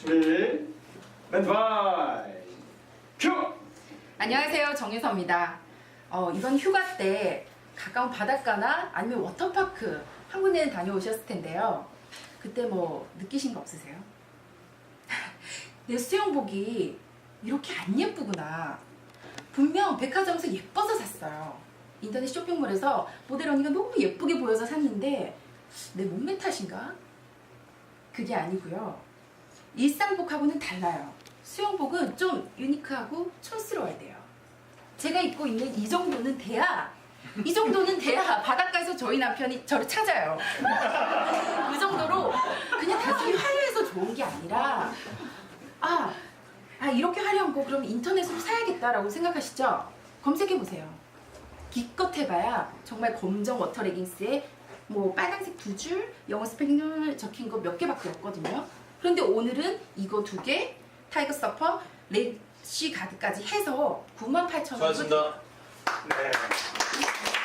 준비 멘트바이 큐! 안녕하세요 정혜서입니다. 어, 이번 휴가 때 가까운 바닷가나 아니면 워터파크 한 군데는 다녀오셨을 텐데요. 그때 뭐 느끼신 거 없으세요? 내 수영복이 이렇게 안 예쁘구나. 분명 백화점에서 예뻐서 샀어요. 인터넷 쇼핑몰에서 모델 언니가 너무 예쁘게 보여서 샀는데 내 몸매 탓인가? 그게 아니고요. 일상복하고는 달라요. 수영복은 좀 유니크하고 촌스러워야 돼요. 제가 입고 있는 이 정도는 돼야 이 정도는 돼야 바닷가에서 저희 남편이 저를 찾아요. 그 정도로 그냥 단순히 화려해서 좋은 게 아니라 아, 아 이렇게 화려한 거 그럼 인터넷으로 사야겠다라고 생각하시죠? 검색해 보세요. 기껏 해봐야 정말 검정 워터 레깅스에 뭐 빨간색 두 줄, 영어 스펠링 적힌 거 몇 개밖에 없거든요. 그런데 오늘은 이거 두 개, 타이거 서퍼, 레시 가드까지 해서 9 8 0 0 0원 좋았습니다. 네.